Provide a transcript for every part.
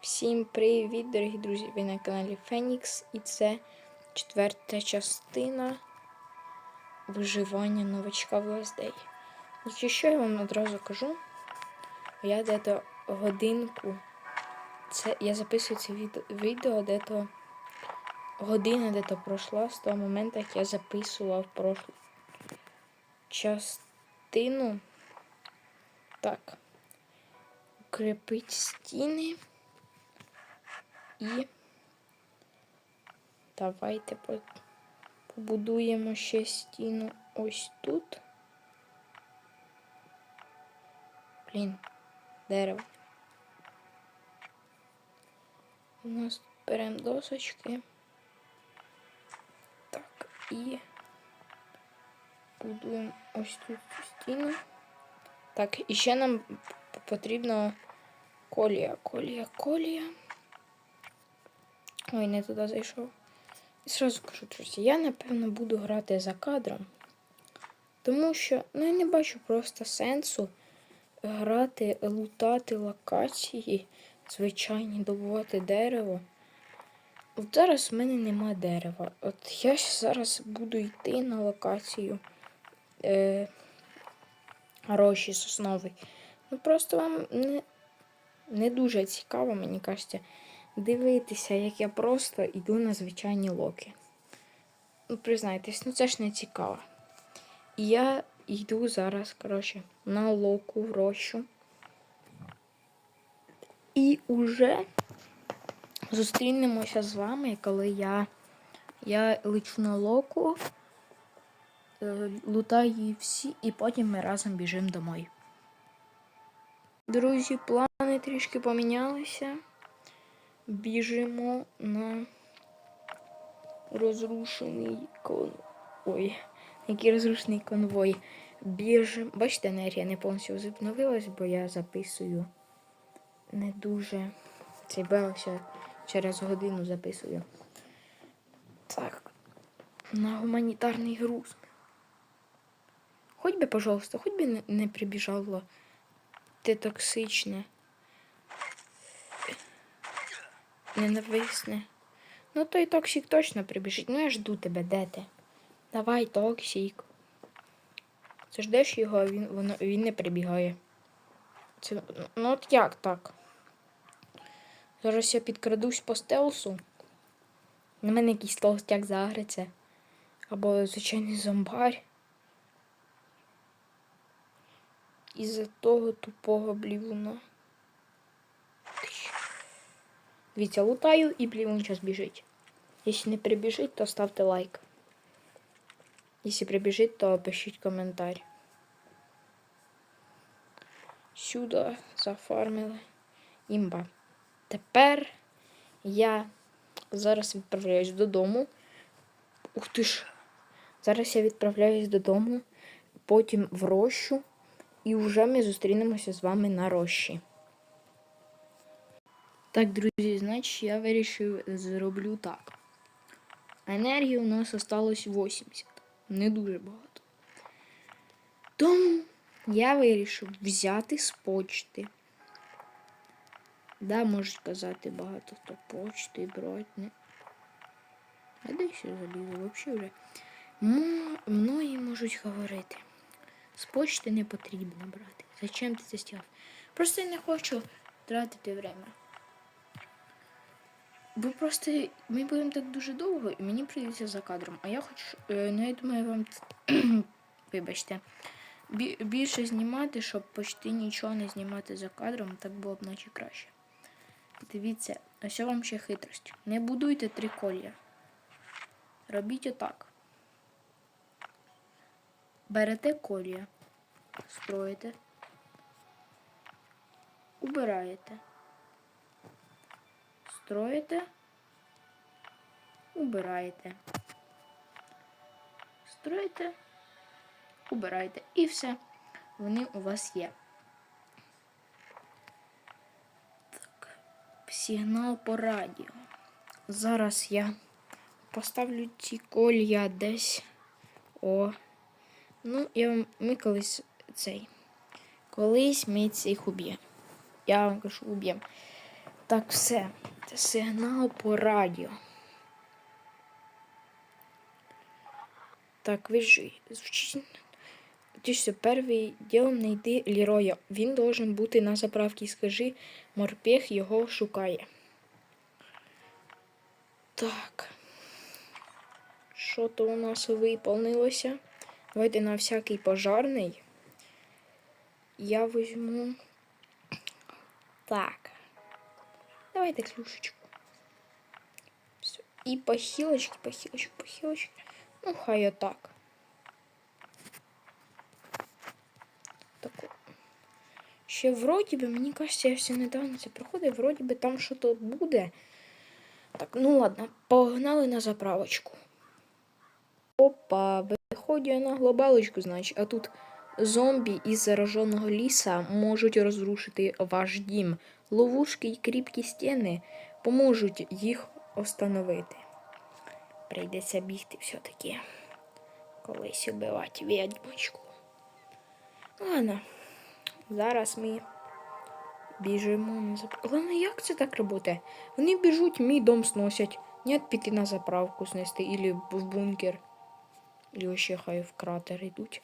Всім привіт, дорогі друзі! Ви на каналі Фенікс і це четверта частина виживання новачка в Лаздей. Якщо що, я вам одразу кажу, я дето годинку. Це, я записую це відео дето година дето пройшла з того моменту, як я записував прошлу частину. Так. Укрепить стіни. І давайте побудуємо ще стіну ось тут. Блін, дерево. У нас беремо досочки. Так, і будуємо ось тут стіну. Так, і ще нам потрібно колія, колія, колія. Ой, не туди зайшов. І сразу кажу, друзі, я, напевно, буду грати за кадром. Тому що ну, я не бачу просто сенсу грати, лутати локації, звичайні, добувати дерево. От зараз в мене нема дерева. От я зараз буду йти на локацію е, Рощі Сосновий. Ну просто вам не, не дуже цікаво, мені кажеться дивитися, як я просто йду на звичайні локи. Ну, признайтесь, ну це ж не цікаво. І я йду зараз, коротше, на локу в рощу. І уже зустрінемося з вами, коли я я лечу на локу, е, лутаю її всі, і потім ми разом біжимо домой. Друзі, плани трішки помінялися біжимо на розрушений кон... Ой, який розрушений конвой. Біжимо. Бачите, енергія не повністю відновилась, бо я записую не дуже. Цей белося через годину записую. Так. На гуманітарний груз. Хоть би, пожалуйста, хоть би не прибіжало те токсичне. ненависне. Ну той токсик точно прибіжить. Ну я жду тебе, де ти? Давай, токсик. Це ждеш його, а він воно, він не прибігає. Це, Ну от як так? Зараз я підкрадусь по стелсу. На мене якийсь толстяк загриться. Або звичайний зомбар. Із-за того тупого блівуна. Дивіться, лутаю і блін, він час біжить. Якщо не прибіжить, то ставте лайк. Якщо прибіжить, то пишіть коментар. Сюди зафармили імба. Тепер я зараз відправляюсь додому. Ух ти ж! Зараз я відправляюсь додому, потім в рощу, і вже ми зустрінемося з вами на рощі. Так, друзі, значить я вирішив зроблю так. Енергії у нас осталось 80. Не дуже багато. Тому я вирішив взяти з почти. Да, можуть казати багато хто почти брати. Не. А де ще залізо? Взагалі вже. Многі можуть говорити. З почти не потрібно брати. Зачем ти це стяв? Просто я не хочу тратити время. Бо просто ми будемо так дуже довго, і мені прийдеться за кадром. А я хочу, е, ну я думаю, вам вибачте, більше знімати, щоб почти нічого не знімати за кадром, так було б наче краще. Дивіться, ось вам ще хитрость. Не будуйте триколія. Робіть отак. Берете колія, строїте, убираєте строїте, убираєте. Строїте, убираєте. І все. Вони у вас є. Так, сигнал по радіо. Зараз я поставлю ці колія десь. О. Ну, я ми колись цей. Колись ми цих уб'ємо. Я вам кажу, уб'єм. Так, все. Це сигнал по радіо. Так, вижу. Звучить. Ти що, перший ділом знайди Ліроя. Він должен бути на заправці. Скажи, морпех його шукає. Так. Що то у нас виповнилося? Давайте на всякий пожарний. Я візьму. Так. Давайте клюшечку. Все. І похилочки, похилочки, похилочки. Ну, хай отак. Так. Ще вроді би, мені кажеться, я все недавно це проходив, вроді би там що то буде. Так, ну ладно, погнали на заправочку. Опа, я на глобалочку, значить, а тут зомбі із зараженого ліса можуть розрушити ваш дім. Ловушки і кріпкі стіни поможуть їх остановити. Прийдеться бігти все-таки. Колись убивати відьмочку. Ладно, зараз ми біжимо на заправку. Головне, як це так працює? Вони біжуть, мій дом сносять. Нет, піти на заправку снести, или в бункер. Или вообще хай в кратер йдуть.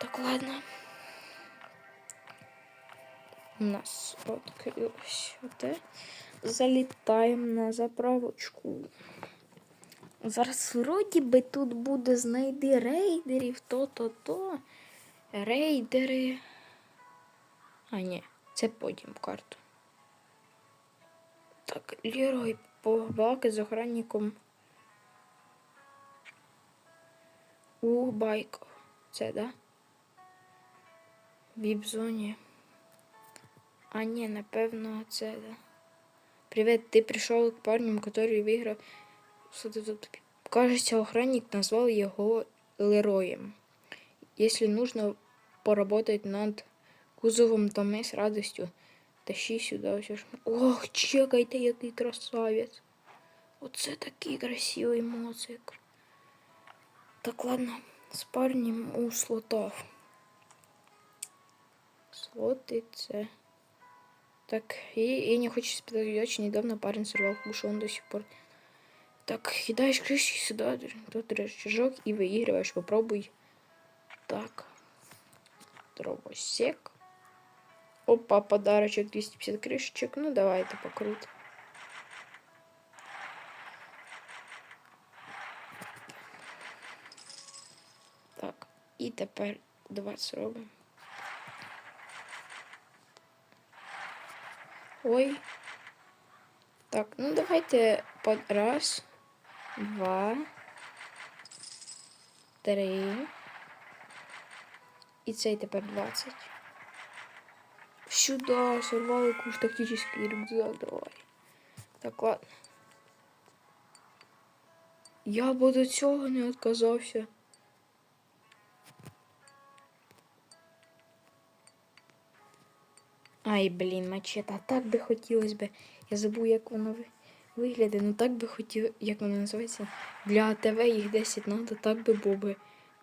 Так, ладно. У нас открылось оте. Залітаємо на заправочку. Зараз вроді би тут буде знайди рейдерів, то-то-то. Рейдери. А, ні, це потім карту. Так, Лірой побалки з охранником у байку. Це, да? В віп-зоні. А, ні, напевно, це, да. Привет, ты пришел к парню, который выиграл. Что-то тут. Кажется, охранник назвал его Лероем. Если нужно поработать над кузовом, то мы с радостью тащи сюда все ж. Ох, чекайте, який красавець. Оце такий красивий моцик. Так, ладно, з парнем у слотах. Слоти це. Так, и, и не хочешь испытать очень недавно парень сорвал кушу, он до сих пор. Так, кидаешь крышки сюда, тут рычажок и выигрываешь. Попробуй. Так. Дробосек. Опа, подарочек 250 крышечек. Ну, давай это покрут. Тепер 20 робимо. Ой. Так, ну давайте по раз, два, три. І цей тепер 20. Сюда сорвали куш тактический рюкзак, давай. Так, ладно. Я б до цього не відказався. Ай, блін, мачете, так би хотілося б. Я забув, як воно ви- виглядає. Ну так би хотів, як воно називається. Для АТВ їх 10 надо, так би було би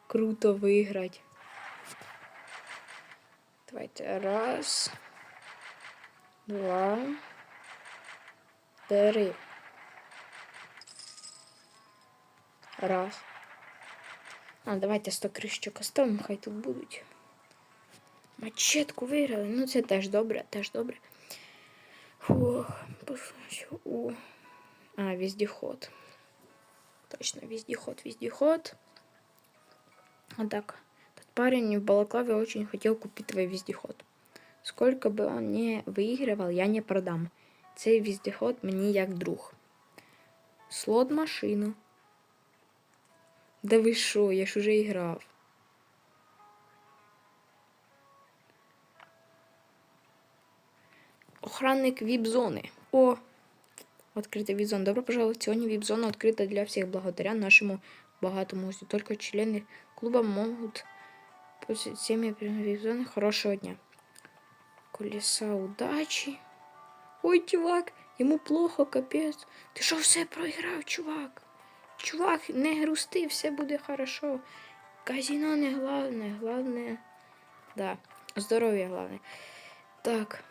круто виграти. Давайте. Раз. Два. Три. Раз. А, давайте 100 кришечок оставимо, хай тут будуть. Мачетку виграли. Ну це теж добре, теж добре. Фух, послухай, у. А, вездеход. Точно, вездеход, вездеход. А так, этот парень в Балаклаве очень хотел купить твой вездеход. Сколько бы он не выигрывал, я не продам. Цей вездеход мені як друг. Слот машину. Да ви що, я ж уже іграв. Охранник вип-зоны. О, открытый вип-зон. Добро пожаловать. Сегодня вип-зона открыта для всех благодаря нашему богатому гостю. Только члены клуба могут посетить всеми вип-зоны. Хорошего дня. Колеса удачи. Ой, чувак, йому плохо, капець. Ти що все проіграв, чувак? Чувак, не грусти, все буде хорошо. Казино не главне, главне. Да, здоров'я главне. Так.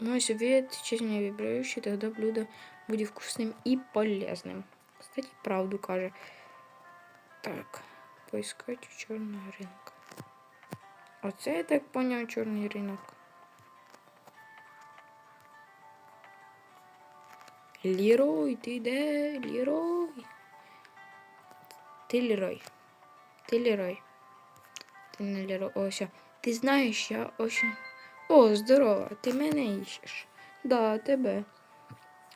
Мой совет, честно не вибирающий, тогда блюдо будет вкусным и полезным. Кстати, правду каже. Так, поискать у чорного ринка. Оце я так поняв чорний ринок. Лірой, ти де? Лірой. Ти Лірой. Ти Лірой. Ти не Лірой. О, все. Ти знаєш, я очень... О, здорово, ти мене іщеш. Да, тебе.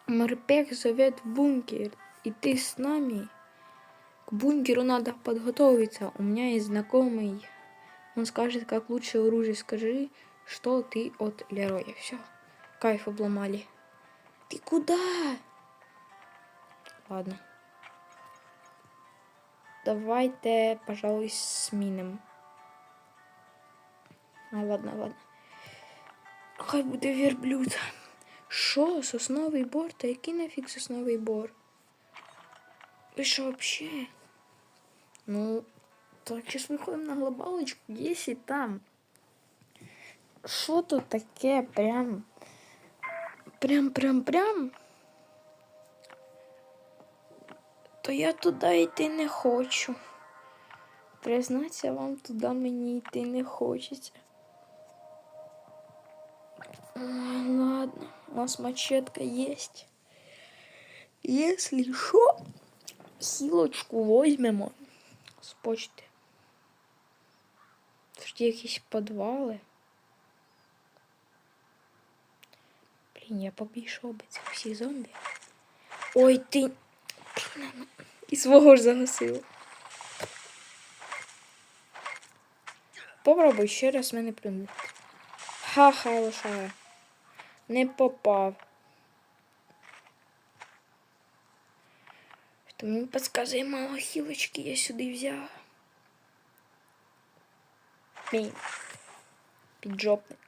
Морпех зовет в бункер, и ты с нами. К бункеру надо подготовиться. У меня есть знакомый. Он скажет, как лучше оружие. Скажи, что ты от Лероя. Все. Кайф обломали. Ты куда? Ладно. Давайте, пожалуй, сменим. А, ладно, ладно. Хай буде верблюд. Що, сосновий бор? Та який нафіг сосновий бор? Ви що вообще? Ну, так сейчас виходимо на глобалочку, если там. Що тут таке прям. Прям, прям, прям. То я туди йти не хочу. Признаться вам, туди мені йти не хочеться. Ладно, у нас мачетка есть. Если что, хілочку возьмемо з почти. Тут якісь підвали. Блін, я побійшов би цих всіх зомбі. Ой, ти. Блін, І свого ж загасила. Попробуй ще раз мене плюнути. Ха-ха, лишає. Не попав. Хто мені підказує мало хілочки, я сюди взяв. Мій. Піджопник.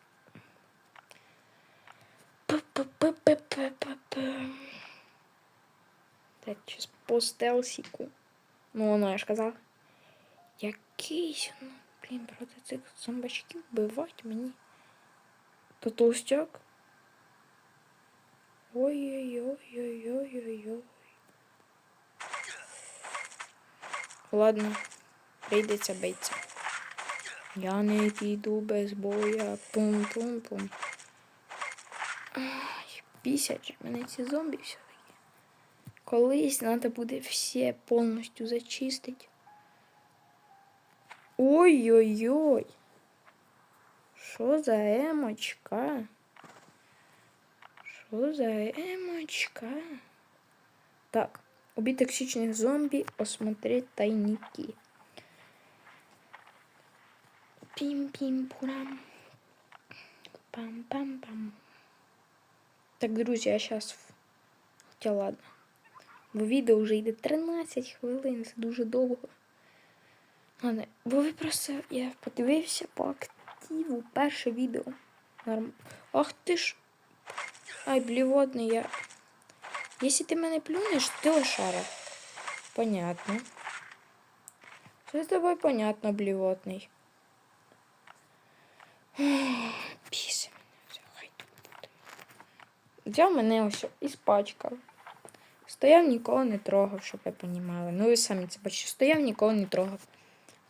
Так, сейчас по стелсіку. Ну, воно, я ж казав. Якийсь, ну, блін, проти цих зомбачків вбивать мені. То толстяк. Ой-ой-ой-ой-ой-ой-ой. Ладно, прийдеться битися. Я не піду без боя. Пум-пум-пум. Ай, Бісять же мене ці зомбі все-таки. Колись треба буде все повністю зачистити. Ой-ой-ой. Що за емочка? Що за емочка? Так, убить токсичных зомби, осмотреть тайники. Пим-пим-пурам. Пам-пам-пам. Так, друзі, я зараз... Хоча ладно. Бо відео вже йде 13 хвилин, це дуже довго. Ладно, бо ви просто... Я подивився по активу перше відео. Норм... Ах ти ж... Ай, блівотний я... Если ты мене плюнешь, ты лошара. Понятно. Все с тобой понятно, блевотный. Піси мене все, хай тут буде. Взяв мене ось і спачкав. Стояв, нікого не трогав, щоб ви понімали. Ну ви самі це бачите. Стояв, нікого не трогав.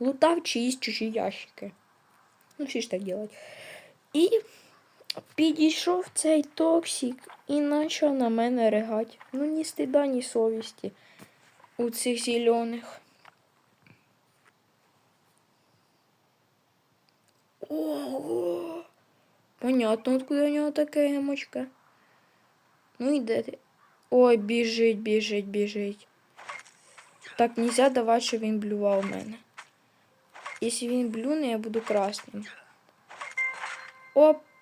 Лутав чиїсь чужі ящики. Ну, всі ж так делать. І Підійшов цей токсик і почав на мене ригати. Ну, ні стида, ні совісті у цих зелених. Ого! Понятно, откуда у нього така емочка. Ну іде ти. Ой, біжить, біжить, біжить. Так, нельзя давати, щоб він блював мене. Якщо він блюне, я буду красним.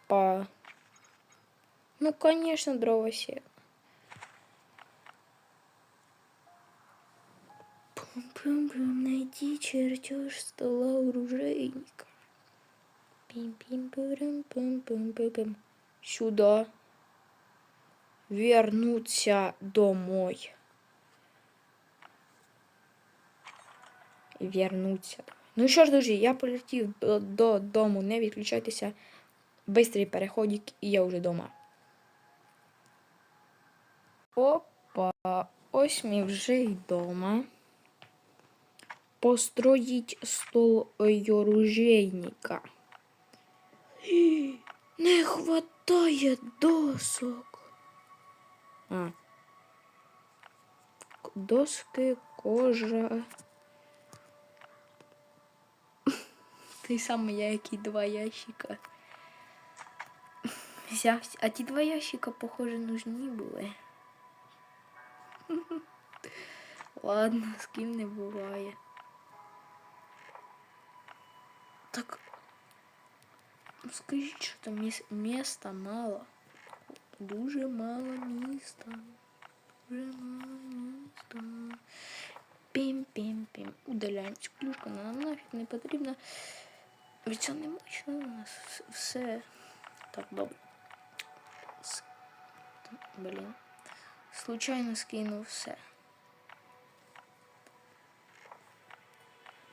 Опа. Ну, конечно, дровосек. Пум-пум-пум, найди чертеж стола оружейника. Пим-пим-пум-пум-пум-пум. Сюда. Вернуться домой. Вернуться. Ну що ж, друзі, я полетів до, до дому. Не відключайтеся. Бистрий переходик, і я вже вдома. Опа, ось ми вже й вдома. Построїть стол оружейника. Не хватає досок. А. Доски, кожа. Той самий, як і два ящика. Взяв. А ті два ящика, похоже, нужні були. Ладно, з ким не буває. Так. ну Скажіть, що там міс- міста мало. Дуже мало міста. Дуже мало міста. Пім-пім-пім. Удаляємо цю клюшку, вона нам нафіг не потрібна. Від цього не бачно у нас вс- все. Так, добре. С- Блін. Случайно скинув все.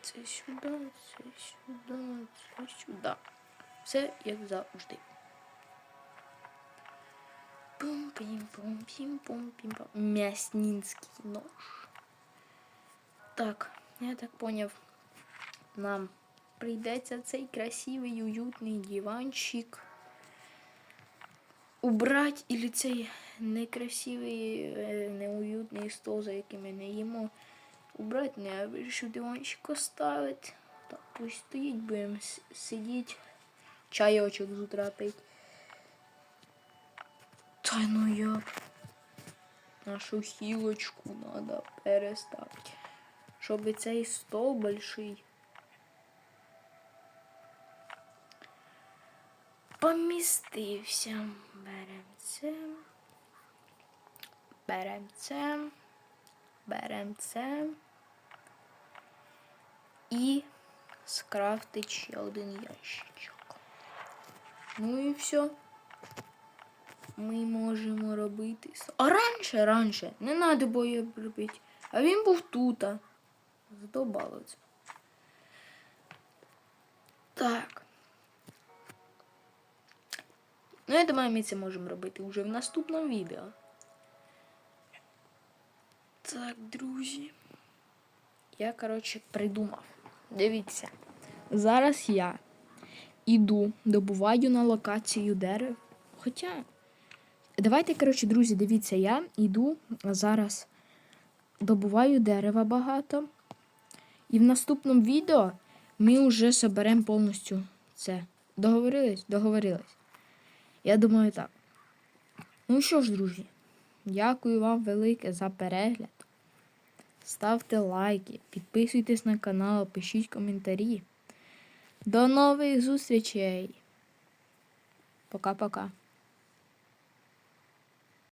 Це сюди, це сюди, це сюди. Все як завжди. пум пім пум пім пум пім пум М'яснінський нож. Так, я так поняв. Нам прийдеться цей красивий уютний диванчик Убрать или цей некрасивий, е, неуютний стол, за яким ми не їмо. Убрать не, я вирішив диванчик оставити. Так, пусть стоїть, будемо сидіти. Чайочок з утра. Та ну як? Нашу хілочку надо переставити. Щоб цей стол больший помістився. Берем це. Берем це. Берем це. І скрафтить ще один ящичок. Ну і все. Ми можемо робити. А раніше, раніше, не треба було робити. А він був тут. Задобало це. Так. Ну, я думаю, ми це можемо робити вже в наступному відео. Так, друзі. Я, коротше, придумав. Дивіться. Зараз я іду, добуваю на локацію дерев. Хоча. Давайте, коротше, друзі, дивіться, я іду зараз добуваю дерева багато. І в наступному відео ми вже соберемо повністю це. Договорились? Договорились. Я думаю так. Ну що ж, друзі, дякую вам велике за перегляд. Ставте лайки, підписуйтесь на канал, пишіть коментарі. До нових зустрічей. Пока-пока.